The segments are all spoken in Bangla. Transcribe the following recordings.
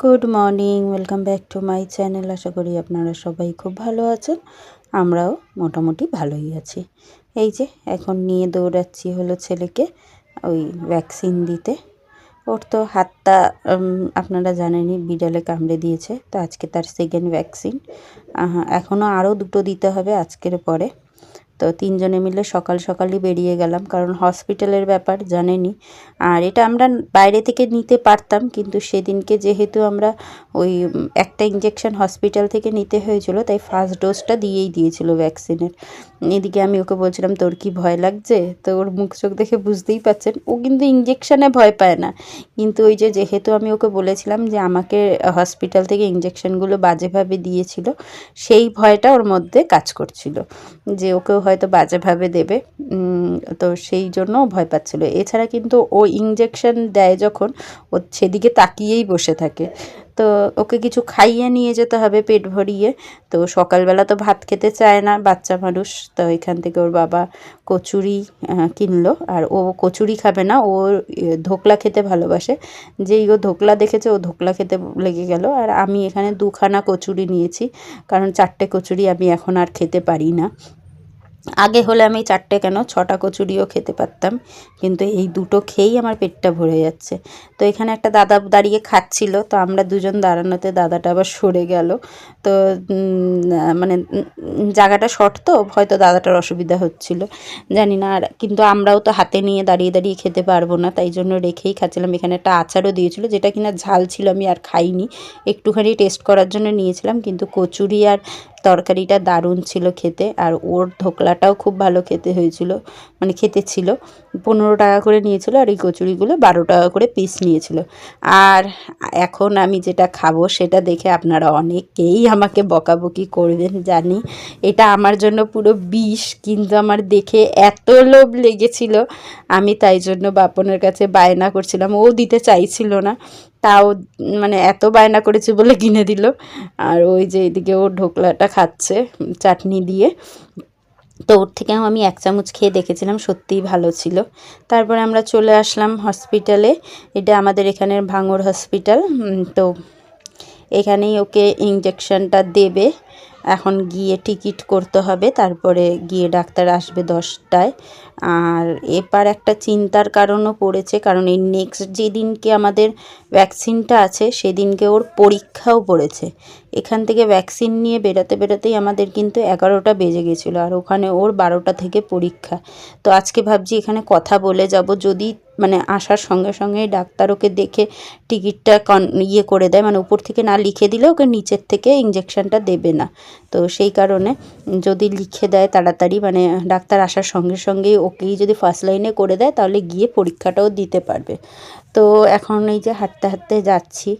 Good morning welcome back to my channel আশা করি আপনারা সবাই খুব ভালো আছেন, আমরাও মোটামুটি ভালোই আছি। এই যে, এখন নিয়ে দৌড়াচ্ছি হলো ছেলেকে ওই ভ্যাকসিন দিতে। ওর তো হাতটা আপনারা জানেনই, বিড়ালে কামড়ে দিয়েছে, তো আজকে তার সেকেন্ড ভ্যাকসিন এখনও আরও দুটো দিতে হবে আজকের পরে। তো তিনজনে মিলে সকাল সকালই বেরিয়ে গেলাম, কারণ হসপিটালের ব্যাপার জানেনি। আর এটা আমরা বাইরে থেকে নিতে পারতাম, কিন্তু সেদিনকে যেহেতু আমরা ওই একটা ইঞ্জেকশন হসপিটাল থেকে নিতে হয়েছিল, তাই ফার্স্ট ডোজটা দিয়েই দিয়েছিল ভ্যাকসিনের এদিকে আমি ওকে বলছিলাম, তোর কি ভয় লাগছে? তো ওর মুখ চোখ দেখে বুঝতেই পাচ্ছেন ও কিন্তু ইঞ্জেকশনে ভয় পায় না। কিন্তু ওই যে, যেহেতু আমি ওকে বলেছিলাম যে আমাকে হসপিটাল থেকে ইঞ্জেকশনগুলো বাজেভাবে দিয়েছিল, সেই ভয়টা ওর মধ্যে কাজ করছিল, যে ওকেও হয়তো বাজেভাবে দেবে। তো সেই জন্য ভয় পাচ্ছিল। এছাড়া কিন্তু ও ইঞ্জেকশন দেয় যখন, ও সেদিকে তাকিয়েই বসে থাকে। তো ওকে কিছু খাইয়ে নিয়ে যেতে হবে পেট ভরিয়ে। তো সকালবেলা তো ভাত খেতে চায় না, বাচ্চা মানুষ। তো এখান থেকে ওর বাবা কচুরি কিনলো। আর ও কচুরি খাবে না, ও ধোকলা খেতে ভালোবাসে। যেই ও ধোকলা দেখেছে, ও ধোকলা খেতে লেগে গেল। আর আমি এখানে দুখানা কচুরি নিয়েছি, কারণ চারটে কচুরি আমি এখন আর খেতে পারি না। আগে হলে আমি চারটে কেন? ছটা কচুরিও খেতে পারতাম। কিন্তু এই দুটো খেয়েই আমার পেটটা ভরে যাচ্ছে। তো এখানে একটা দাদা দাঁড়িয়ে খাচ্ছিল। তো আমরা দুজন দাঁড়ানোতে দাদাটা আবার সরে গেল। তো মানে জায়গাটা শর্ট তো, হয়তো দাদাটার অসুবিধা হচ্ছিল। জানি না আর, কিন্তু আমরাও তো হাতে নিয়ে দাঁড়িয়ে দাঁড়িয়ে খেতে পারব না। তাই জন্য রেখেই খাচ্ছিলাম। এখানে একটা আচারও দিয়েছিল, যেটা কিনা ঝাল ছিল, আমি আর খাইনি। একটুখানি টেস্ট করার জন্য নিয়েছিলাম। কিন্তু কচুরি আর তরকারিটা দারুণ ছিল খেতে, আর ওর ধোকলাটাও খুব ভালো খেতে হয়েছিল মানে খেতে ছিল। পনেরো টাকা করে নিয়েছিল আর এই কচুরিগুলো বারো টাকা করে পিস নিয়েছিল। আর এখন আমি যেটা খাব সেটা দেখে আপনারা অনেকেই আমাকে বকাবকি করবেন, জানি। এটা আমার জন্য পুরো বিষ, কিন্তু আমার দেখে এত লোভ লেগেছিল। আমি তাই জন্য বাপনের কাছে বায়না করছিলাম। ও দিতে চাইছিল না। তাও মানে এত বায়না করেছে বলে কিনে দিল। আর ওই যে এদিকে ও ঢোকলাটা খাচ্ছে চাটনি দিয়ে। তো ওর থেকেও আমি এক চামচ খেয়ে দেখেছিলাম, সত্যিই ভালো ছিল। তারপরে আমরা চলে আসলাম হসপিটালে। এটা আমাদের এখানের ভাঙর হসপিটাল। তো এখানেই ওকে ইঞ্জেকশনটা দেবে। এখন গিয়ে টিকিট করতে হবে, তারপরে গিয়ে ডাক্তার আসবে দশটায়। আর এবার একটা চিন্তার কারণও পড়েছে, কারণ এই নেক্সট যেদিনকে আমাদের ভ্যাকসিনটা আছে, সেদিনকে ওর পরীক্ষাও পড়েছে। এখান থেকে ভ্যাকসিন নিয়ে বেরোতে বেরোতেই আমাদের কিন্তু এগারোটা বেজে গেছিল, আর ওখানে ওর বারোটা থেকে পরীক্ষা। তো আজকে ভাবছি এখানে কথা বলে যাব, যদি মানে আসার সঙ্গে সঙ্গে ডাক্তার ওকে দেখে টিকিটটা কন ইয়ে করে দেয়। মানে উপর থেকে না লিখে দিলে ওকে নিচের থেকে ইঞ্জেকশানটা দেবে না। তো সেই কারণে যদি লিখে দেয় তাড়াতাড়ি মানে ডাক্তার আসার সঙ্গে সঙ্গেই ওকেই যদি ফার্স্ট লাইনে করে দেয়, তাহলে গিয়ে পরীক্ষাটাও দিতে পারবে। তো এখন এই যে হাঁটতে হাঁটতে যাচ্ছি।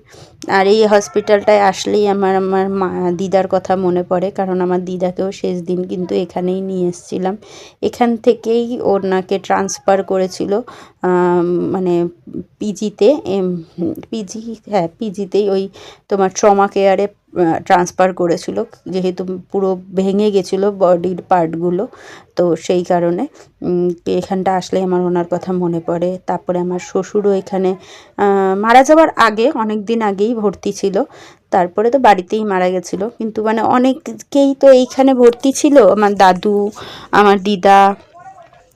আর এই হসপিটালটায় আসলেই আমার আমার মা, দিদার কথা মনে পড়ে। কারণ আমার দিদাকেও শেষ দিন কিন্তু এখানেই নিয়ে এসেছিলাম। এখান থেকেই ওনাকে নাকে ট্রান্সফার করেছিল মানে পিজিতে পিজি হ্যাঁ পিজিতেই ওই তোমার ট্রমা কেয়ারে ট্রান্সফার করেছিল, যেহেতু পুরো ভেঙে গেছিল বডির পার্টগুলো তো সেই কারণে এখানটা আসলে আমার ওনার কথা মনে পড়ে। তারপরে আমার শ্বশুরও এখানে মারা যাওয়ার আগে অনেক দিন আগেই ভর্তি ছিল। তারপরে তো বাড়িতেই মারা গেছিল। কিন্তু মানে অনেককেই তো এইখানে ভর্তি ছিল। আমার দাদু, আমার দিদা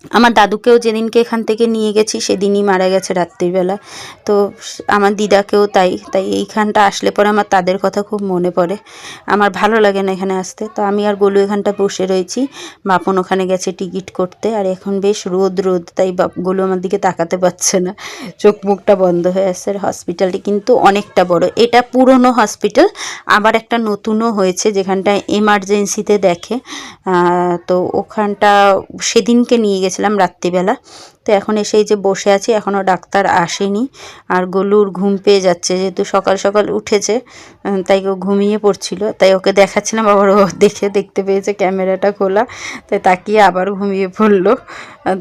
আমার দাদুকেও যেদিনকে এখান থেকে নিয়ে গেছি, সেদিনই মারা গেছে রাত্রিবেলা। তো আমার দিদাকেও তাই তাই এইখানটা আসলে পরে আমার তাদের কথা খুব মনে পড়ে। আমার ভালো লাগে না এখানে আসতে। তো আমি আর গোলু এখানটা বসে রয়েছি। বাপন ওখানে গেছে টিকিট করতে। আর এখন বেশ রোদ রোদ, তাই গোলু আমার দিকে তাকাতে পারছে না। চোখ মুখটা বন্ধ হয়ে আসছে আর হসপিটালটি কিন্তু অনেকটা বড়। এটা পুরনো হসপিটাল। আবার একটা নতুনও হয়েছে যেখানটায় এমার্জেন্সিতে দেখে। তো ওখানটা সেদিনকে নিয়ে গেছিলাম রাত্রিবেলা। তো এখন এসেই যে বসে আছি এখনও ডাক্তার আসেনি। আর গলুর ঘুম পেয়ে যাচ্ছে, যেহেতু সকাল সকাল উঠেছে তাই ও ঘুমিয়ে পড়ছিল। তাই ওকে দেখাচ্ছিলাম, আবার ও দেখে দেখতে পেয়েছে ক্যামেরাটা খোলা। তাই তাকিয়ে আবার ঘুমিয়ে পড়ল।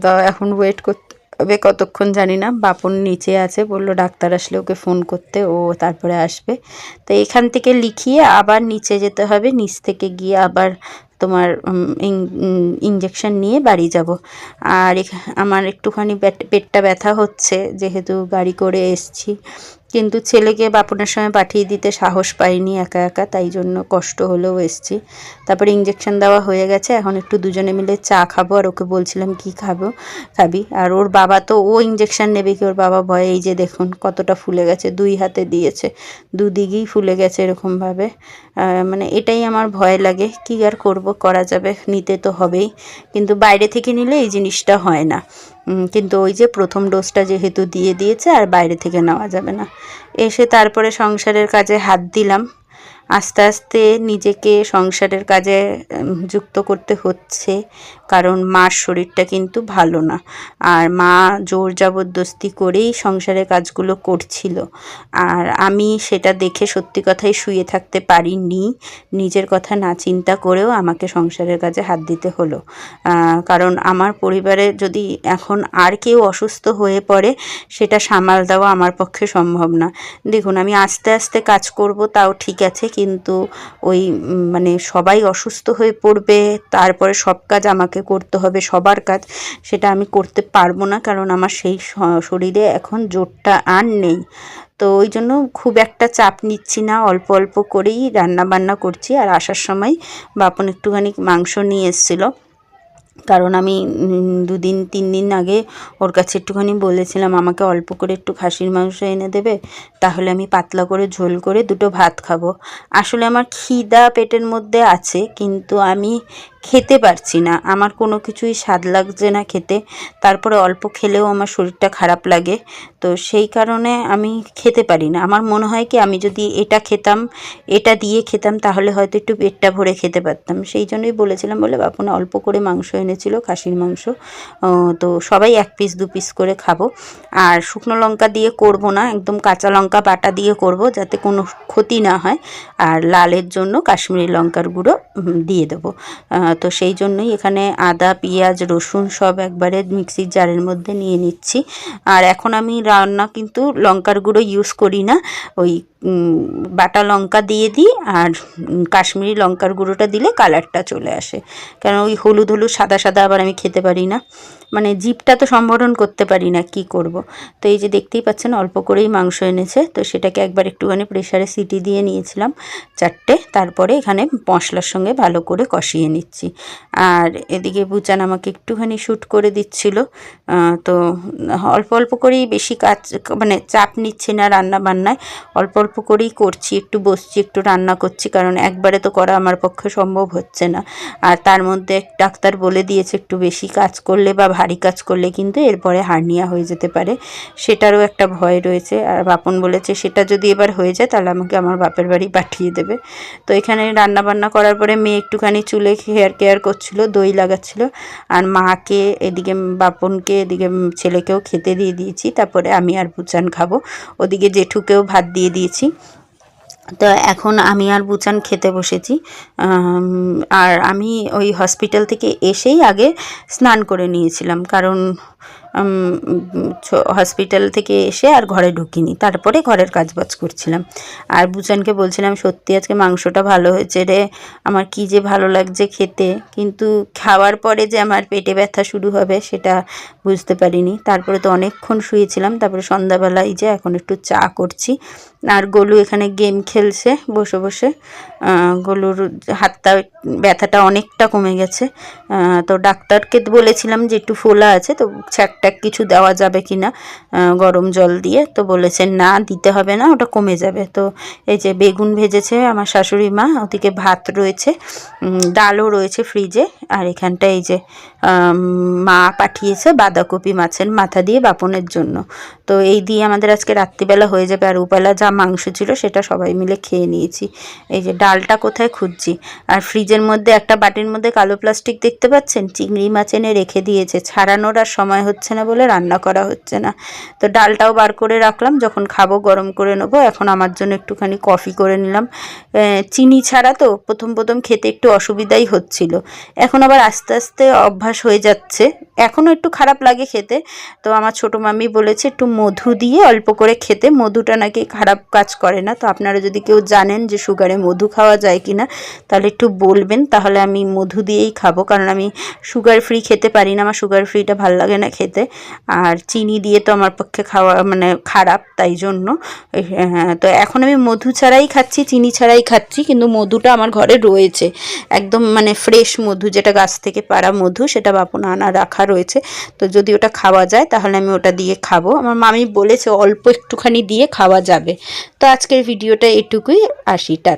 তো এখন ওয়েট করতে হবে কতক্ষণ জানি না। বাপন নিচে আছে, বলল ডাক্তার আসলে ওকে ফোন করতে, ও তারপরে আসবে। তো এখান থেকে লিখিয়ে আবার নিচে যেতে হবে। নিচ থেকে গিয়ে আবার তোমার ইঞ্জেকশন নিয়ে বাড়ি যাব। আর আমার একটুখানি পেটটা ব্যথা হচ্ছে, যেহেতু গাড়ি করে এসছি। কিন্তু ছেলেকে বাপনের সময় পাঠিয়ে দিতে সাহস পাইনি একা একা, তাই জন্য কষ্ট হলেও এসছি। তারপরে ইঞ্জেকশন দেওয়া হয়ে গেছে, এখন একটু দুজনে মিলে চা খাব আর ওকে বলছিলাম কি খাব, খাবি। আর ওর বাবা তো, ও ইঞ্জেকশন নেবে কি ওর বাবা ভয়ে, এই যে দেখুন কতটা ফুলে গেছে, দুই হাতে দিয়েছে, দুদিকেই ফুলে গেছে এরকমভাবে। মানে এটাই আমার ভয় লাগে, কি আর করব, করা যাবে, নিতে তো হবেই। কিন্তু বাইরে থেকে নিলে এই জিনিসটা হয় না। কিন্তু ওই যে প্রথম ডোজটা যেহেতু দিয়ে দিয়েছে আর বাইরে থেকে নেওয়া যাবে না। এসে তারপরে সংসারের কাজে হাত দিলাম। আস্তে আস্তে নিজেকে সংসারের কাজে যুক্ত করতে হচ্ছে। কারণ মার শরীরটা কিন্তু ভালো না। আর মা জোর জবরদস্তি করেই সংসারের কাজগুলো করছিল। আর আমি সেটা দেখে সত্যি কথাই শুয়ে থাকতে পারিনি। নিজের কথা না চিন্তা করেও আমাকে সংসারের কাজে হাত দিতে হলো। কারণ আমার পরিবারে যদি এখন আর কেউ অসুস্থ হয়ে পড়ে, সেটা সামাল দেওয়া আমার পক্ষে সম্ভব না। দেখুন, আমি আস্তে আস্তে কাজ করব, তাও ঠিক আছে। কিন্তু ওই মানে সবাই অসুস্থ হয়ে পড়বে, তারপরে সব কাজ আমাকে করতে হবে, সবার কাজ, সেটা আমি করতে পারব না কারণ আমার সেই শরীরে এখন জোরটা আর নেই। তো ওই জন্য খুব একটা চাপ নিচ্ছি না, অল্প অল্প করেই রান্না বান্না করছি আর আসার সময় বাপন একটুখানি মাংস নিয়ে এসেছিল। কারণ আমি দুদিন তিন দিন আগে ওর কাছে একটুখানি বলেছিলাম, আমাকে অল্প করে একটু খাসির মাংস এনে দেবে, তাহলে আমি পাতলা করে ঝোল করে দুটো ভাত খাব। আসলে আমার খিদা পেটের মধ্যে আছে, কিন্তু আমি খেতে পারছি না। আমার কোনো কিছুই স্বাদ লাগছে না খেতে। তারপরে অল্প খেলেও আমার শরীরটা খারাপ লাগে। তো সেই কারণে আমি খেতে পারি না। আমার মনে হয় কি, আমি যদি এটা খেতাম, এটা দিয়ে খেতাম, তাহলে হয়তো একটু পেটটা ভরে খেতে পারতাম। সেই জন্যই বলেছিলাম বলে বাপুনে অল্প করে মাংস এনেছিল, খাসির মাংস। তো সবাই এক পিস দু পিস করে খাব। আর শুকনো লঙ্কা দিয়ে করব না, একদম কাঁচা লঙ্কা বাটা দিয়ে করব, যাতে কোনো ক্ষতি না হয়। আর লালের জন্য কাশ্মীরি লঙ্কার গুঁড়ো দিয়ে দেবো। তো সেই জন্যই এখানে আদা, পেঁয়াজ, রসুন সব একবারে মিক্সির জারের মধ্যে নিয়ে নিচ্ছি। আর এখন আমি রান্না কিন্তু লঙ্কার গুঁড়ো ইউজ করি না। ওই বাটা লঙ্কা দিয়ে দিই আর কাশ্মীরি লঙ্কার গুঁড়োটা দিলে কালারটা চলে আসে। কারণ ওই হলুদ হলুদ সাদা সাদা আবার আমি খেতে পারি না। মানে জিপটা তো সম্বরণ করতে পারি না, কি করব। তো এই যে দেখতেই পাচ্ছেন অল্প করেই মাংস এনেছে। তো সেটাকে একবার একটুখানি প্রেশারে সিটি দিয়ে নিয়েছিলাম চারটে। তারপরে এখানে মশলার সঙ্গে ভালো করে কষিয়ে নিচ্ছি। আর এদিকে বুচান আমাকে একটুখানি শ্যুট করে দিচ্ছিল। তো অল্প অল্প করেই বেশি কাজ মানে চাপ নিচ্ছি না রান্না বান্নায়। অল্প অল্প করেই করছি, একটু বসছি, একটু রান্না করছি, কারণ একবারে তো করা আমার পক্ষে সম্ভব হচ্ছে না। আর তার মধ্যে ডাক্তার বলে দিয়েছে, একটু বেশি কাজ করলে বা ভারী কাজ করলে কিন্তু এরপরে হার্নিয়া হয়ে যেতে পারে। সেটারও একটা ভয় রয়েছে। আর বাপন বলেছে, সেটা যদি এবার হয়ে যায়, তাহলে আমাকে আমার বাপের বাড়ি পাঠিয়ে দেবে। তো এখানে রান্না বান্না করার পরে মেয়ে একটুখানি চুলে হেয়ার কেয়ার কেয়ার করছিল, দই লাগাচ্ছিল। আর মাকে এদিকে বাপনকে, এদিকে ছেলেকেও খেতে দিয়ে দিয়েছি। তারপরে আমি আর বুচান খাব। ওদিকে জেঠুকেও ভাত দিয়ে দিয়েছি। তো এখন আমি আর বুচান খেতে বসেছি। আর আমি ওই হসপিটাল থেকে এসেই আগে স্নান করে নিয়েছিলাম। কারণ হসপিটাল থেকে এসে আর ঘরে ঢুকিনি। তারপরে ঘরের কাজ বাজ করছিলাম। আর বুচানকে বলছিলাম, সত্যি আজকে মাংসটা ভালো হয়েছে রে। আমার কি যে ভালো লাগছে খেতে। কিন্তু খাওয়ার পরে যে আমার পেটে ব্যথা শুরু হবে, সেটা বুঝতে পারিনি। তারপরে তো অনেকক্ষণ শুয়েছিলাম। তারপরে সন্ধ্যাবেলায় যে এখন একটু চা করছি। আর গোলু এখানে গেম খেলছে বসে বসে। গোলুর হাতটা, ব্যথাটা অনেকটা কমে গেছে। তো ডাক্তারকে বলেছিলাম যে একটু ফোলা আছে, তো ছ্যাক ট্যাক কিছু দেওয়া যাবে কি না গরম জল দিয়ে। তো বলেছেন, না, দিতে হবে না, ওটা কমে যাবে। তো এই যে বেগুন ভেজেছে আমার শাশুড়ি মা, ওদিকে ভাত রয়েছে ডালও রয়েছে ফ্রিজে। আর এখানটা এই যে মা পাঠিয়েছে বাঁধাকপি মাছের মাথা দিয়ে বাপনের জন্য। তো এই দিয়ে আমাদের আজকে রাত্রিবেলা হয়ে যাবে। আর উপালা যা মাংস ছিল সেটা সবাই মিলে খেয়ে নিয়েছি। এই যে ডালটা কোথায় খুঁজছি? আর ফ্রিজের মধ্যে একটা বাটির মধ্যে কালো প্লাস্টিক দেখতে পাচ্ছেন? চিংড়ি মাছ এনে রেখে দিয়েছে। ছাড়ানোর আর সময় হচ্ছে না বলে রান্না করা হচ্ছে না। তো ডালটাও বার করে রাখলাম, যখন খাব গরম করে নেব। এখন আমার জন্য একটুখানি কফি করে নিলাম। চিনি ছাড়া তো প্রথম প্রথম খেতে একটু অসুবিধাই হচ্ছিল। এখন আবার আস্তে আস্তে অভ্যাস হয়ে যাচ্ছে। এখনও একটু খারাপ লাগে খেতে। তো আমার ছোটো মামি বলেছে, একটু মধু দিয়ে অল্প করে খেতে। মধুটা নাকি খারাপ কাজ করে না। তো আপনারা যদি কেউ জানেন যে সুগারে মধু খাওয়া যায় কি না তাহলে একটু বলবেন। তাহলে আমি মধু দিয়েই খাব। কারণ আমি সুগার ফ্রি খেতে পারি না। আমার সুগার ফ্রিটা ভালো লাগে না। খেতে খেতে। আর চিনি দিয়ে তো আমার পক্ষে খাওয়া মানে খারাপ তাই জন্য। হ্যাঁ, তো এখন আমি মধু ছাড়াই খাচ্ছি চিনি ছাড়াই খাচ্ছি কিন্তু মধুটা আমার ঘরে রয়েছে। একদম মানে ফ্রেশ মধু যেটা গাছ থেকে পাড়া মধু সেটা বাপন আনা রাখা রয়েছে। তো যদি ওটা খাওয়া যায় তাহলে আমি ওটা দিয়ে খাব। আমার মামি বলেছে অল্প একটুখানি দিয়ে খাওয়া যাবে। তো আজকের ভিডিওটা এটুকুই আসি টাটা।